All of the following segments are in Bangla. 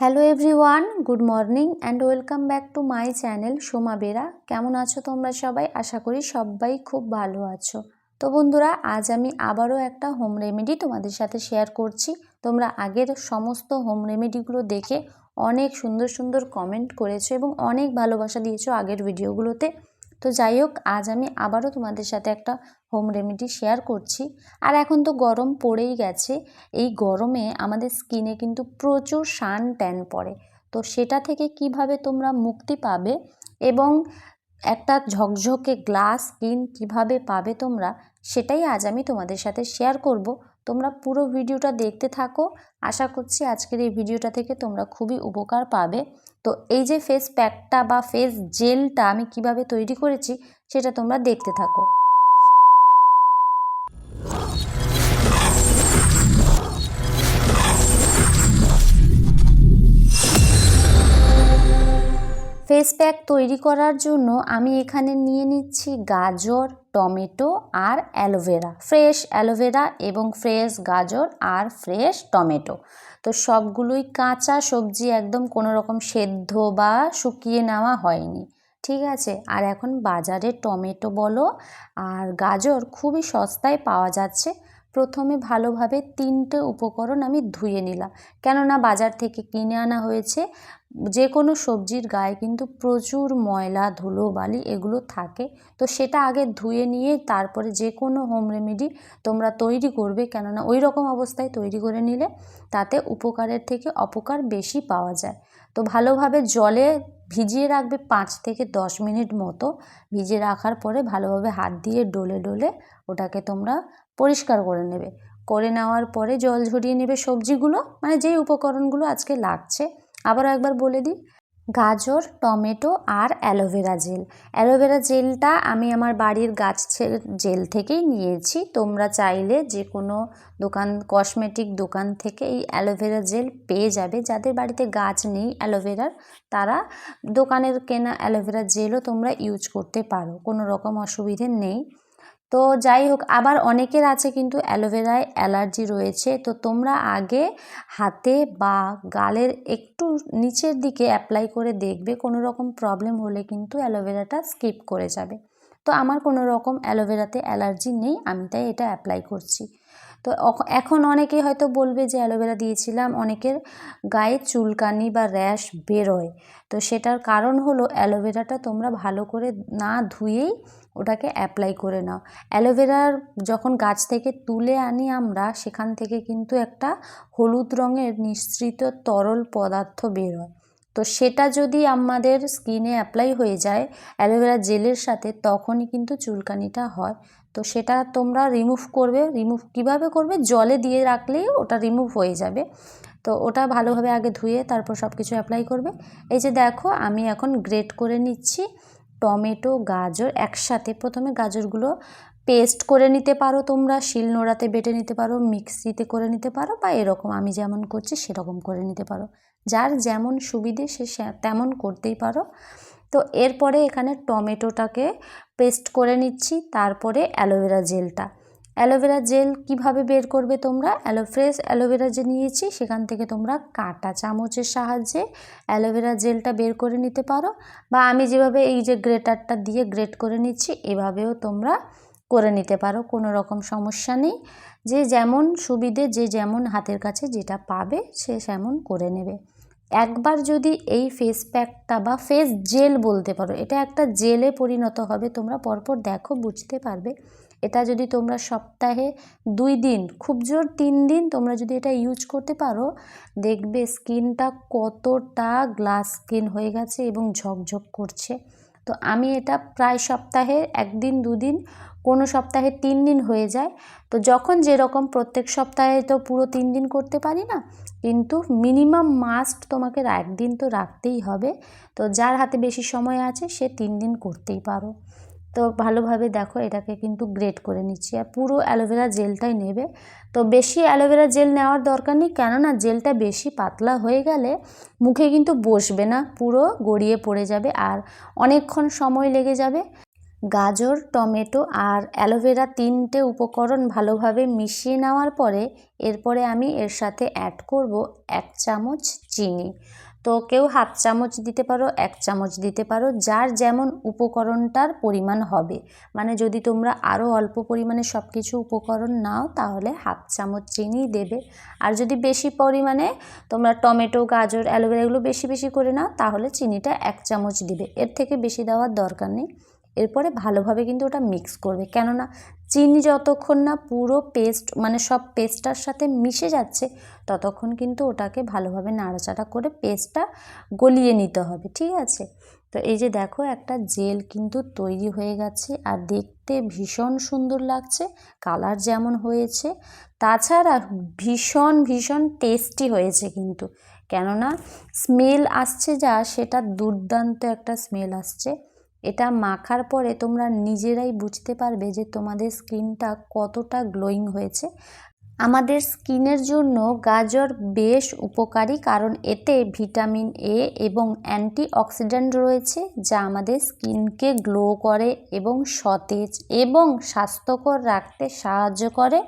Hello everyone good morning and welcome back to my channel Soma Bera কেমন আছো তোমরা সবাই? আশা করি সবাই খুব ভালো আছো। তো বন্ধুরা, আজ আমি আবারও একটা হোম রেমেডি তোমাদের সাথে শেয়ার করছি। তোমরা আগের সমস্ত হোম রেমেডিগুলো দেখে অনেক সুন্দর সুন্দর কমেন্ট করেছ এবং অনেক ভালোবাসা দিয়েছ আগের ভিডিওগুলোতে তো যাই হোক, আজ আমি আবারও তোমাদের সাথে একটা হোম রেমেডি শেয়ার করছি। আর এখন তো গরম পড়েই গেছে। এই গরমে আমাদের স্কিনে কিন্তু প্রচুর সান ট্যান পড়ে। তো সেটা থেকে কীভাবে তোমরা মুক্তি পাবে এবং একটা ঝকঝকে গ্লাস স্কিন কীভাবে পাবে তোমরা, সেটাই আজ আমি তোমাদের সাথে শেয়ার করব। তোমরা পুরো ভিডিওটা দেখতে থাকো। আশা করছি আজকের এই ভিডিওটা থেকে তোমরা খুবই উপকার পাবে। তো এই যে ফেস প্যাকটা বা ফেস জেলটা আমি কীভাবে তৈরি করেছি, সেটা তোমরা দেখতে থাকো। ফেস প্যাক তৈরি করার জন্য আমি এখানে নিয়ে নিচ্ছি গাজর টমেটো আর aloe vera. Fresh aloe vera এবং ফ্রেশ গাজর আর ফ্রেশ টমেটো। তো সবগুলোই কাঁচা সবজি একদম কোনো রকম সেদ্ধ বা শুকিয়ে নেওয়া হয়নি। ঠিক আছে? আর এখন বাজারে টমেটো বলো আর গাজর খুবই সস্তায় পাওয়া যাচ্ছে। প্রথমে ভালোভাবে তিনটে উপকরণ আমি ধুয়ে নিলাম। কেননা বাজার থেকে কিনে আনা হয়েছে, যে কোনো সবজির গায়ে কিন্তু প্রচুর ময়লা, ধুলো, বালি এগুলো থাকে। তো সেটা আগে ধুয়ে নিয়ে তারপরে যে কোনো হোম রেমেডি তোমরা তৈরি করবে, কেননা ওই রকম অবস্থায় তৈরি করে নিলে তাতে উপকারের থেকে অপকার বেশি পাওয়া যায়। তো ভালোভাবে জলে ভিজিয়ে রাখবে পাঁচ থেকে দশ মিনিট মতো। ভিজিয়ে রাখার পরে ভালোভাবে হাত দিয়ে ডলে ডলে ওটাকে তোমরা পরিষ্কার করে নেবে। করে নেওয়ার পরে জল ঝরিয়ে নেবে সবজিগুলো মানে যেই উপকরণগুলো আজকে লাগছে। আবারও একবার বলে দিই, গাজর, টমেটো আর aloe vera gel. Aloe vera জেলটা আমি আমার বাড়ির গাছের জেল থেকেই নিয়েছি। তোমরা চাইলে যে কোনো দোকান, কসমেটিক দোকান থেকে এই অ্যালোভেরা জেল পেয়ে যাবে। যাদের বাড়িতে গাছ নেই অ্যালোভেরার, তারা দোকানের কেনা অ্যালোভেরা জেলও তোমরা ইউজ করতে পারো। কোনো রকম অসুবিধে নেই। তো যাই হোক, আবার অনেকের আছে কিন্তু অ্যালোভেরায় অ্যালার্জি রয়েছে। তো তোমরা আগে হাতে বা গালের একটু নিচের দিকে অ্যাপ্লাই করে দেখবে, কোনো রকম প্রবলেম হলে কিন্তু অ্যালোভেরাটা স্কিপ করে যাবে। তো আমার কোনো রকম অ্যালোভেরাতে অ্যালার্জি নেই, আমি তাই এটা অ্যাপ্লাই করছি। তো এখন অনেকে হয়তো বলবে যে অ্যালোভেরা দিয়েছিলাম, অনেকের গায়ে চুলকানি বা র্যাশ বেরোয়। তো সেটার কারণ হলো অ্যালোভেরাটা তোমরা ভালো করে না ধুয়েই ওটাকে অ্যাপ্লাই করে নাও। অ্যালোভেরার যখন গাছ থেকে তুলে আনি আমরা, সেখান থেকে কিন্তু একটা হলুদ রঙের নিঃসৃত তরল পদার্থ বেরোয়। তো সেটা যদি আমাদের স্কিনে অ্যাপ্লাই হয়ে যায় অ্যালোভেরা জেলের সাথে, তখনই কিন্তু চুলকানিটা হয়। তো সেটা তোমরা রিমুভ করবে রিমুভ কীভাবে করবে? জলে দিয়ে রাখলেই ওটা রিমুভ হয়ে যাবে। তো ওটা ভালোভাবে আগে ধুয়ে তারপর সব কিছু অ্যাপ্লাই করবে। এই যে দেখো, আমি এখন গ্রেট করে নিচ্ছি। টমেটো, গাজর একসাথে প্রথমে গাজরগুলো পেস্ট করে নিতে পারো তোমরা, শিল নোড়াতে বেটে নিতে পারো মিক্সিতে করে নিতে পারো বা এরকম আমি যেমন করছি সেরকম করে নিতে পারো। যার যেমন সুবিধে সে তেমন করতেই পারো। তো এরপরে এখানে টমেটোটাকে পেস্ট করে নিচ্ছি, তারপরে অ্যালোভেরা জেলটা। অ্যালোভেরা জেল কীভাবে বের করবে তোমরা? অ্যালো ফ্রেশ অ্যালোভেরা যে নিয়েছি, সেখান থেকে তোমরা কাটা চামচের সাহায্যে অ্যালোভেরা জেলটা বের করে নিতে পারো। বা আমি যেভাবে এই যে গ্রেটারটা দিয়ে গ্রেট করে নিচ্ছি, এভাবেও তোমরা করে নিতে পারো, কোনো রকম সমস্যা নেই। যে যেমন সুবিধে, যে যেমন হাতের কাছে যেটা পাবে, সে সেমন করে নেবে। একবার যদি এই ফেস প্যাকটা বা ফেস জেল বলতে পারো, এটা একটা জেলে পরিণত হবে, তোমরা পরপর দেখো, বুঝতে পারবে। এটা যদি তোমরা সপ্তাহে দুই দিন, খুব জোর তিন দিন তোমরা যদি এটা ইউজ করতে পারো, দেখবে স্কিনটা কতটা গ্লাস স্কিন হয়ে গেছে এবং ঝকঝক করছে। তো আমি এটা প্রায় সপ্তাহে একদিন, দুদিন কোনো সপ্তাহে তিন দিন হয়ে যায়। তো যখন যেরকম প্রত্যেক সপ্তাহে তো পুরো তিন দিন করতে পারি না, কিন্তু মিনিমাম মাস্ট তোমাকে একদিন তো রাখতেই হবে। তো যার হাতে বেশি সময় আছে, সে তিন দিন করতেই পারো। তো ভালোভাবে দেখো, এটাকে কিন্তু গ্রেট করে নিচ্ছি। আর পুরো অ্যালোভেরা জেলটাই নেবে। তো বেশি অ্যালোভেরা জেল নেওয়ার দরকার নেই, কেননা জেলটা বেশি পাতলা হয়ে গেলে মুখে কিন্তু বসবে না, পুরো গড়িয়ে পড়ে যাবে আর অনেকক্ষণ সময় লেগে যাবে। গাজর, টমেটো আর অ্যালোভেরা তিনটে উপকরণ ভালোভাবে মিশিয়ে নেওয়ার পরে এরপরে আমি এর সাথে অ্যাড করব এক চামচ চিনি। তো কেউ হাফ চামচ দিতে পারো, এক চামচ দিতে পারো, যার যেমন উপকরণটার পরিমাণ হবে। মানে যদি তোমরা আরও অল্প পরিমাণে সব কিছু উপকরণ নাও, তাহলে হাফ চামচ চিনি দেবে। আর যদি বেশি পরিমাণে তোমরা টমেটো, গাজর, অ্যালোভেরা এগুলো বেশি বেশি করে নাও, তাহলে চিনিটা এক চামচ দিবে। এর থেকে বেশি দেওয়ার দরকার নেই। এরপরে ভালোভাবে কিন্তু ওটা মিক্স করবে। কেননা চিনি যতক্ষণ না পুরো পেস্ট মানে সব পেস্টটার সাথে মিশে যাচ্ছে, ততক্ষণ কিন্তু ওটাকে ভালোভাবে নাড়াচাড়া করে পেস্টটা গলিয়ে নিতে হবে, ঠিক আছে? তো এই যে দেখো, একটা জেল কিন্তু তৈরি হয়ে গেছে আর দেখতে ভীষণ সুন্দর লাগছে কালার যেমন হয়েছে। তাছাড়া ভীষণ ভীষণ টেস্টি হয়েছে কিন্তু। কেননা স্মেল আসছে যা, সেটা দুর্দান্ত একটা স্মেল আসছে। এটা মাখার পরে তোমরা নিজেরাই বুঝতে পারবে যে তোমাদের স্কিনটা কতটা গ্লোয়িং হয়েছে। আমাদের স্কিনের জন্য গাজর বেশ উপকারী কারণ এতে ভিটামিন এ এবং অ্যান্টি অক্সিডেন্ট রয়েছে যা আমাদের স্কিনকে গ্লো করে এবং সতেজ এবং স্বাস্থ্যকর রাখতে সাহায্য করে।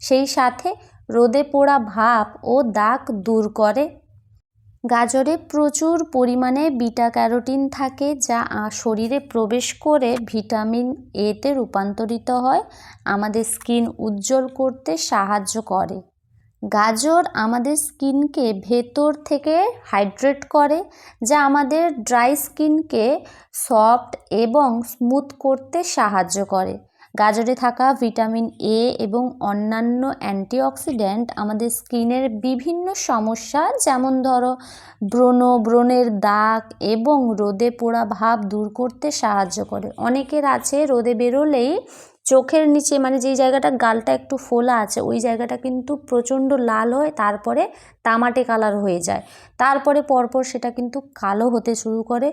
সেই সাথে রোদে পোড়া ভাব ও দাগ দূর করে। গাজরে প্রচুর পরিমাণে বিটা ক্যারোটিন থাকে যা শরীরে প্রবেশ করে ভিটামিন এতে রূপান্তরিত হয়, আমাদের স্কিন উজ্জ্বল করতে সাহায্য করে। গাজর আমাদের স্কিনকে ভেতর থেকে হাইড্রেট করে, যা আমাদের ড্রাই স্কিনকে সফট এবং স্মুথ করতে সাহায্য করে। গাজরে থাকা ভিটামিন এ এবং অন্যান্য অ্যান্টিঅক্সিডেন্ট আমাদের স্কিনের বিভিন্ন সমস্যা, যেমন ধরো ব্রণ, ব্রণের দাগ এবং রোদে পোড়া ভাব দূর করতে সাহায্য করে। অনেকের আছে রোদে বেরোলেই চোখের নিচে মানে যেই জায়গাটা গালটা একটু ফোলা আছে, ওই জায়গাটা কিন্তু প্রচণ্ড লাল হয়, তারপরে তামাটে কালার হয়ে যায়। তারপরে পরপর সেটা কিন্তু কালো হতে শুরু করে।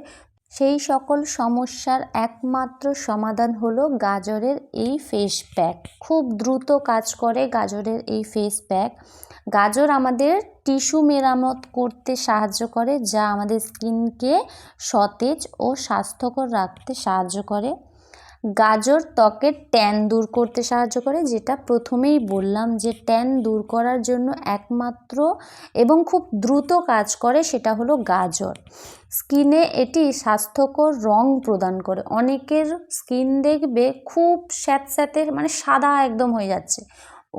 সেই সকল সমস্যার একমাত্র সমাধান হলো গাজরের এই ফেস প্যাক খুব দ্রুত কাজ করে গাজরের এই ফেস প্যাক গাজর আমাদের টিস্যু মেরামত করতে সাহায্য করে, যা আমাদের স্কিনকে সতেজ ও স্বাস্থ্যকর রাখতে সাহায্য করে। গাজর ত্বকের ট্যান দূর করতে সাহায্য করে, যেটা প্রথমেই বললাম যে ট্যান দূর করার জন্য একমাত্র এবং খুব দ্রুত কাজ করে সেটা হলো গাজর। স্কিনে এটি স্বাস্থ্যকর রং প্রদান করে। অনেকের স্কিন দেখবে খুব স্যাঁতস্যাঁতে মানে সাদা একদম হয়ে যাচ্ছে।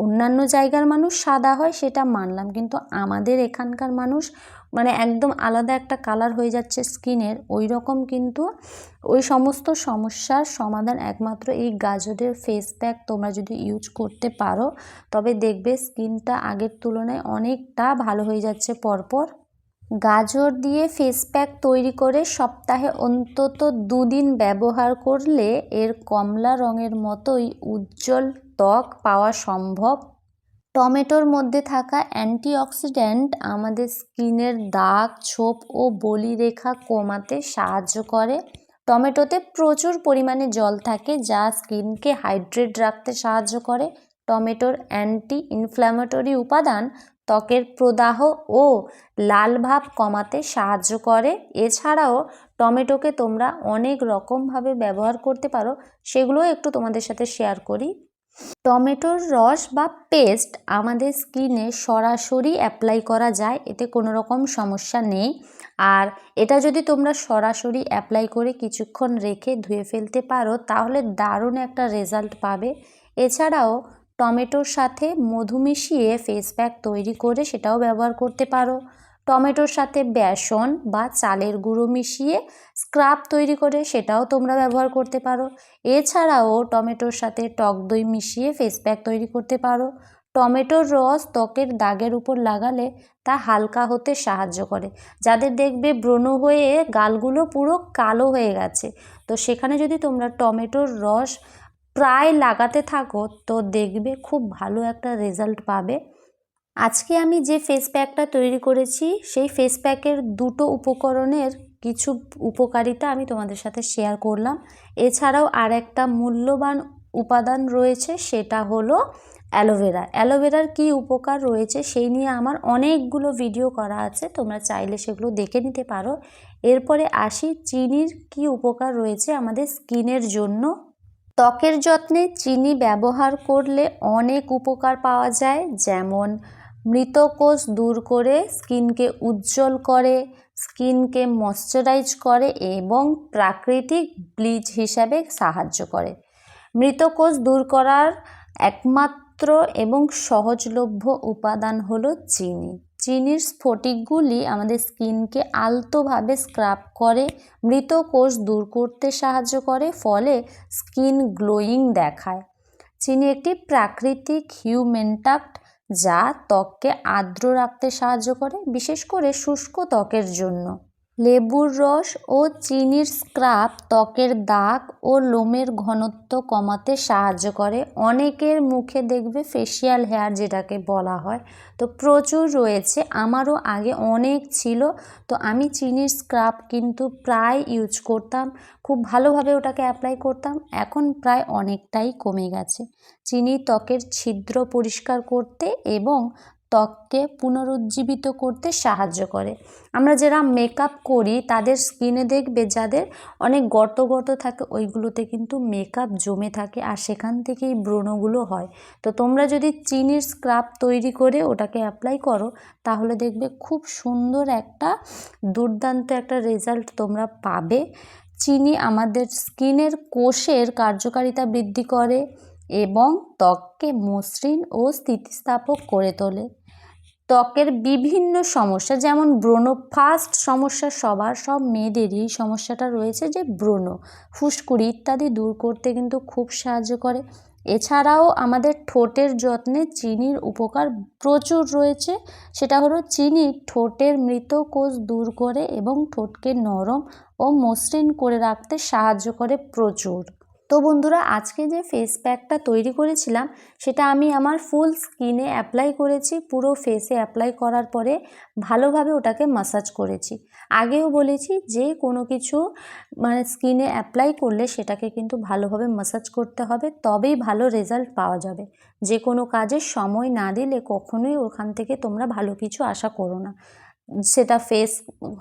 অন্যান্য জায়গার মানুষ সাদা হয় সেটা মানলাম, কিন্তু আমাদের এখানকার মানুষ মানে একদম আলাদা একটা কালার হয়ে যাচ্ছে স্কিনের ওই রকম কিন্তু ওই সমস্ত সমস্যার সমাধান একমাত্র এই গাজরের ফেস প্যাক তোমরা যদি ইউজ করতে পারো, তবে দেখবে স্কিনটা আগের তুলনায় অনেকটা ভালো হয়ে যাচ্ছে পরপর। গাজর দিয়ে ফেস প্যাক তৈরি করে সপ্তাহে অন্তত দুদিন ব্যবহার করলে এর কমলা রঙের মতোই উজ্জ্বল ত্বক পাওয়া সম্ভব। টমেটোর মধ্যে থাকা অ্যান্টিঅক্সিডেন্ট আমাদের স্কিনের দাগ, ছোপ ও বলি রেখা কমাতে সাহায্য করে। টমেটোতে প্রচুর পরিমাণে জল থাকে যা স্কিনকে হাইড্রেট রাখতে সাহায্য করে। টমেটোর অ্যান্টি ইনফ্ল্যামেটরি উপাদান ত্বকের প্রদাহ ও লাল ভাব কমাতে সাহায্য করে। এছাড়াও টমেটোকে তোমরা অনেক রকমভাবে ব্যবহার করতে পারো। সেগুলোও একটু তোমাদের সাথে শেয়ার করি। টমেটোর রস বা পেস্ট আমাদের স্কিনে সরাসরি অ্যাপ্লাই করা যায়, এতে কোনো রকম সমস্যা নেই। আর এটা যদি তোমরা সরাসরি অ্যাপ্লাই করে কিছুক্ষণ রেখে ধুয়ে ফেলতে পারো, তাহলে দারুণ একটা রেজাল্ট পাবে। এছাড়াও টমেটোর সাথে মধু মিশিয়ে ফেস প্যাক তৈরি করে সেটাও ব্যবহার করতে পারো। টমেটোর সাথে বেসন বা চালের গুঁড়ো মিশিয়ে স্ক্রাব তৈরি করে সেটাও তোমরা ব্যবহার করতে পারো। এছাড়াও টমেটোর সাথে টক দই মিশিয়ে ফেস প্যাক তৈরি করতে পারো। টমেটোর রস ত্বকের দাগের উপর লাগালে তা হালকা হতে সাহায্য করে। যাদের দেখবে ব্রণ হয়ে গালগুলো পুরো কালো হয়ে গেছে, তো সেখানে যদি তোমরা টমেটোর রস প্রায় লাগাতে থাকো, তো দেখবে খুব ভালো একটা রেজাল্ট পাবে। আজকে আমি যে ফেস প্যাকটা তৈরি করেছি, সেই ফেস প্যাকের দুটো উপকরণের কিছু উপকারিতা আমি তোমাদের সাথে শেয়ার করলাম। এছাড়াও আর একটা মূল্যবান উপাদান রয়েছে, সেটা হলো অ্যালোভেরা। অ্যালোভেরার কি উপকার রয়েছে সেই নিয়ে আমার অনেকগুলো ভিডিও করা আছে, তোমরা চাইলে সেগুলো দেখে নিতে পারো। এরপরে আসি, চিনির কি উপকার রয়েছে আমাদের স্কিনের জন্য? ত্বকের যত্নে চিনি ব্যবহার করলে অনেক উপকার পাওয়া যায়, যেমন মৃতকোষ দূর করে স্কিনকে উজ্জ্বল করে, স্কিনকে ময়শ্চারাইজ করে এবং প্রাকৃতিক ব্লিচ হিসাবে সাহায্য করে। মৃতকোষ দূর করার একমাত্র এবং সহজলভ্য উপাদান হলো চিনি। চিনির স্ফটিকগুলি আমাদের স্কিনকে আলতোভাবে স্ক্রাব করে মৃত কোষ দূর করতে সাহায্য করে, ফলে স্কিন গ্লোয়িং দেখায়। চিনি একটি প্রাকৃতিক হিউমেন্টাক্ট যা ত্বককে আর্দ্র রাখতে সাহায্য করে বিশেষ করে শুষ্ক ত্বকের জন্য। লেবুর রস ও চিনির স্ক্রাব ত্বকের দাগ ও লোমের ঘনত্ব কমাতে সাহায্য করে। অনেকের মুখে দেখবে ফেসিয়াল হেয়ার যেটাকে বলা হয়। তো প্রচুর রয়েছে, আমারও আগে অনেক ছিল। তো আমি চিনির স্ক্রাব কিন্তু প্রায় ইউজ করতাম, খুব ভালোভাবে ওটাকে অ্যাপ্লাই করতাম, এখন প্রায় অনেকটাই কমে গেছে। চিনি ত্বকের ছিদ্র পরিষ্কার করতে এবং ত্বককে পুনরুজ্জীবিত করতে সাহায্য করে। আমরা যারা মেকআপ করি, তাদের স্কিনে দেখবে যাদের অনেক গর্ত গর্ত থাকে, ওইগুলোতে কিন্তু মেকআপ জমে থাকে আর সেখান থেকেই ব্রণগুলো হয়। তো তোমরা যদি চিনির স্ক্রাব তৈরি করে ওটাকে অ্যাপ্লাই করো, তাহলে দেখবে খুব সুন্দর একটা দুর্দান্ত একটা রেজাল্ট তোমরা পাবে। চিনি আমাদের স্কিনের কোষের কার্যকারিতা বৃদ্ধি করে এবং ত্বককে মসৃণ ও স্থিতিস্থাপক করে তোলে। ত্বকের বিভিন্ন সমস্যা, যেমন ব্রণ ফার্স্ট সমস্যা সবার, সব মেয়েদেরই সমস্যাটা রয়েছে যে ব্রণ, ফুসকুড়ি ইত্যাদি দূর করতে কিন্তু খুব সাহায্য করে। এছাড়াও আমাদের ঠোঁটের যত্নে চিনির উপকার প্রচুর রয়েছে, সেটা হলো চিনি ঠোঁটের মৃত কোষ দূর করে এবং ঠোঁটকে নরম ও মসৃণ করে রাখতে সাহায্য করে প্রচুর। তো বন্ধুরা, আজকে যে ফেস প্যাকটা তৈরি করেছিলাম, সেটা আমি আমার ফুল স্কিনে অ্যাপ্লাই করেছি। পুরো ফেসে অ্যাপ্লাই করার পরে ভালোভাবে ওটাকে মাসাজ করেছি। আগেও বলেছি যে কোনো কিছু মানে স্কিনে অ্যাপ্লাই করলে সেটাকে কিন্তু ভালোভাবে মাসাজ করতে হবে, তবেই ভালো রেজাল্ট পাওয়া যাবে। যে কোনো কাজের সময় না দিলে কখনোই ওখান থেকে তোমরা ভালো কিছু আশা করো না। সেটা ফেস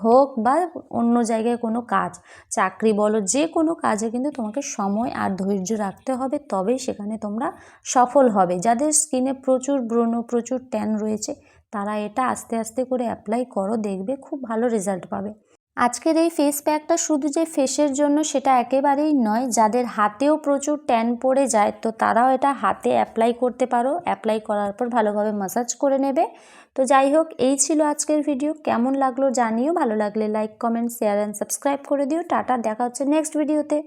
হোক বা অন্য জায়গায় কোনো কাজ, চাকরি বলো যে কোনো কাজে কিন্তু তোমাকে সময় আর ধৈর্য রাখতে হবে, তবেই সেখানে তোমরা সফল হবে। যাদের স্কিনে প্রচুর ব্রণ, প্রচুর ট্যান রয়েছে, তারা এটা আস্তে আস্তে করে অ্যাপ্লাই করো, দেখবে খুব ভালো রেজাল্ট পাবে। আজকের এই ফেস প্যাকটা শুধু যে ফেসের জন্য সেটা একেবারেই নয়, যাদের হাতেও প্রচুর ট্যান পড়ে যায়, তো তারাও এটা হাতে অ্যাপ্লাই করতে পারো। অ্যাপ্লাই করার পর ভালোভাবে মাসাজ করে নেবে। তো যাই হোক, এই ছিল আজকের ভিডিও কেমন লাগল জানিও, ভালো লাগলে like comment share and subscribe করে দিও। টাটা, দেখা হচ্ছে নেক্সট ভিডিওতে